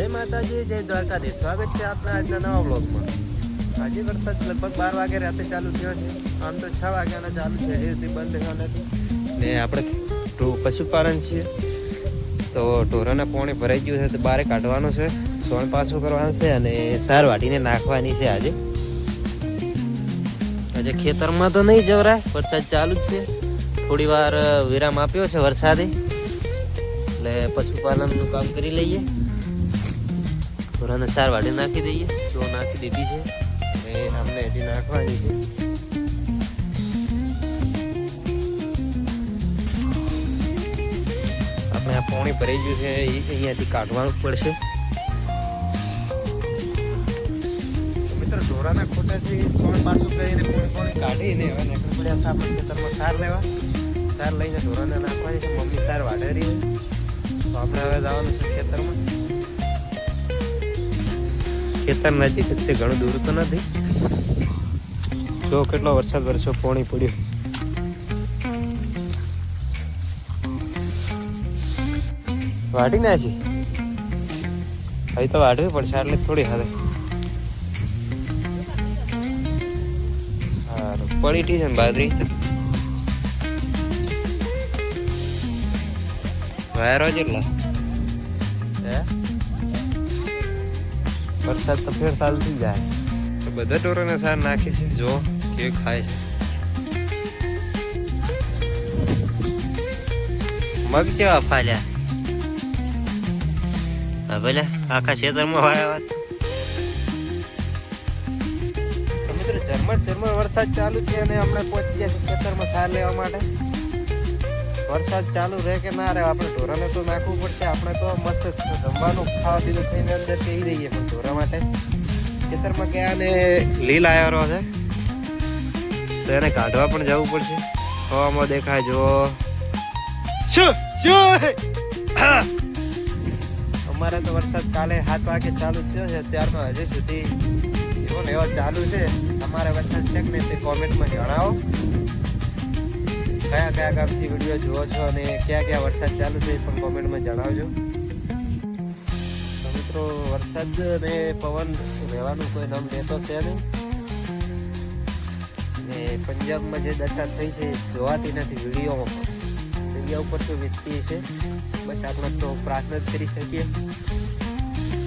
જય માતાજી, જય દ્વારકાધીશ. સ્વાગત છે આપણા આજના નવા બ્લોગમાં આજે વરસાદ લગભગ બાર વાગે રાતે ચાલુ થયો છે. આમ તો છ વાગ્યાના ચાલુ છે, એ સુધી બંધ થયો નથી. ને આપણે પશુપાલન છીએ. તો ઢોરાના પોણે ભરાઈ ગયું છે, તો બારે કાઢવાનું છે. સોણ પાછું કરવાનું છે અને સાર વાટીને નાખવાની છે આજે. આજે ખેતરમાં તો નહીં જવરાય, વરસાદ ચાલુ જ છે. થોડી વાર વિરામ આપ્યો છે વરસાદે. એટલે પશુપાલનનું કામ કરી લઈએ. ઢોરાને સાર વાટી નાખી દઈએ તો નાખી દીધી છે એ અમને હજી નાખવાની છે આપણે આ પાણી ભરાઈ ગયું છે એ અહીંયાથી કાઢવાનું પડશે મિત્ર ઢોરાના ખોટાથી સોળ પાછું કરીને પાણી પાણી કાઢીને હવે નીકળી સાર લેવા સાર લઈને ઢોરાને નાખવાની છે મમ્મી સાર વાઢેરી છે તો આપણે હવે જવાનું છે ખેતરમાં ખેતર નજીક જ છે ઘણું દૂર તો નથી. જો કેટલો વરસાદ વરસો પોણી પડ્યું. વાટી નાખી. હવે તો વાટવી પડશે એટલે થોડી હાથે સારું પડી ટી છે ને બાદરી વાયરો જેટલા. હે? વરસાદ તો ફેર ચાલતી જાય. બધા ઢોરોને સાર નાખી છે, જો કે ખાય છે. મગ કેવા ફાલ્યા? ભલે, આખા ખેતરમાં વાયા વાત. મિત્રો ઝરમર વરસાદ ચાલુ છે અને હમણાં પહોંચી ગયા છે ખેતરમાં સાર લેવા માટે. વરસાદ ચાલુ રહે કે ના રહે, આપણે ઢોરાને તો નાખવું પડશે. આપણે તો મસ્ત જમવાનું ખાવા પીધું થઈને અંદર કહી રહીએ પણ ઢોરા માટે. ખેતરમાં ગયા અને લીલ આવ્યો છે. તો એને કાઢવા પણ જવું પડશે. હવામાં દેખાય જો અમારે તો વરસાદ કાલે સાત વાગે ચાલુ થયો છે. અત્યારનો હજી સુધી એવો ને એવો ચાલુ છે. તમારે વરસાદ છે કે નહીં તે કોમેન્ટમાં જણાવો. કયા કયા ગામથી વીડિયો જુઓ છો અને કયા કયા વરસાદ ચાલુ છે એ પણ કોમેન્ટમાં જણાવજો. મિત્રો, વરસાદ ને પવન રહેવાનું કોઈ નામ લેતો છે નહીં. ને પંજાબમાં જે દશા થઈ છે જોવાતી નથી વિડીયોમાં. પણ વીડિયો ઉપર તો વીતતી છે. બસ આપણે તો પ્રાર્થના જ કરી શકીએ.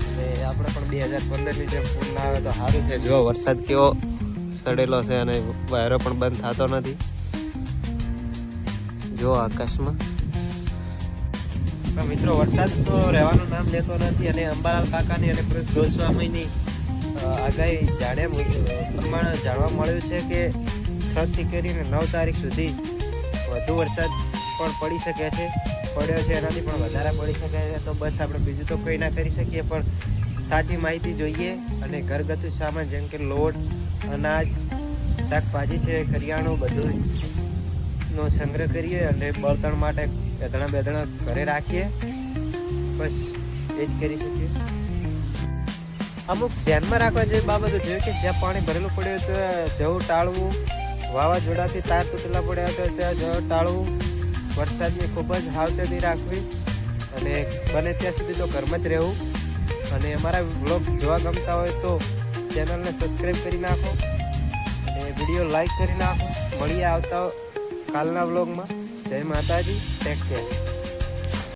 અને આપણે પણ બે હજાર પંદરની જેમ પૂર ના આવે તો સારું છે. જો વરસાદ કેવો સડેલો છે અને વાયરો પણ બંધ થતો નથી. જો આકાશમાં. મિત્રો, વરસાદ તો રહેવાનું નામ લેતો નથી અને અંબાલાલ કાકાની અને કૃષ ગોસ્વામીની આગાહી જાણ્યા પ્રમાણે જાણવા મળ્યું છે કે છ થી કરીને નવ તારીખ સુધી વધુ વરસાદ પણ પડી શકે છે, પડ્યો છે, એનાથી પણ વધારે પડી શકે છે. તો બસ આપણે બીજું તો કંઈ ના કરી શકીએ, પણ સાચી માહિતી જોઈએ અને ઘરગથ્થુ સામાન જેમ કે લોટ, અનાજ, શાકભાજી છે, કરિયાણું બધું નો સંગ્રહ કરીએ અને બળતણ માટે બેદણા બેદણા ઘરે રાખીએ. બસ, એ જ કરી શકીએ. અમુક ધ્યાનમાં રાખવા જેવી બાબતો છે કે જ્યાં પાણી ભરેલું પડ્યું તો જવું ટાળવું. વાવાઝોડાથી તાર તૂટેલા પડ્યા હતા ત્યાં જવું ટાળવું. વરસાદની ખૂબ જ સાવચેતી રાખવી અને બને ત્યાં સુધી તો ઘરમાં જ રહેવું. અને અમારા વ્લોગ જોવા ગમતા હોય તો ચેનલને સબસ્ક્રાઈબ કરી નાખો. અને વીડિયો લાઈક કરી નાખો. મળીએ આવતા કાલના વ્લોગમાં જય માતાજી ટેક કેર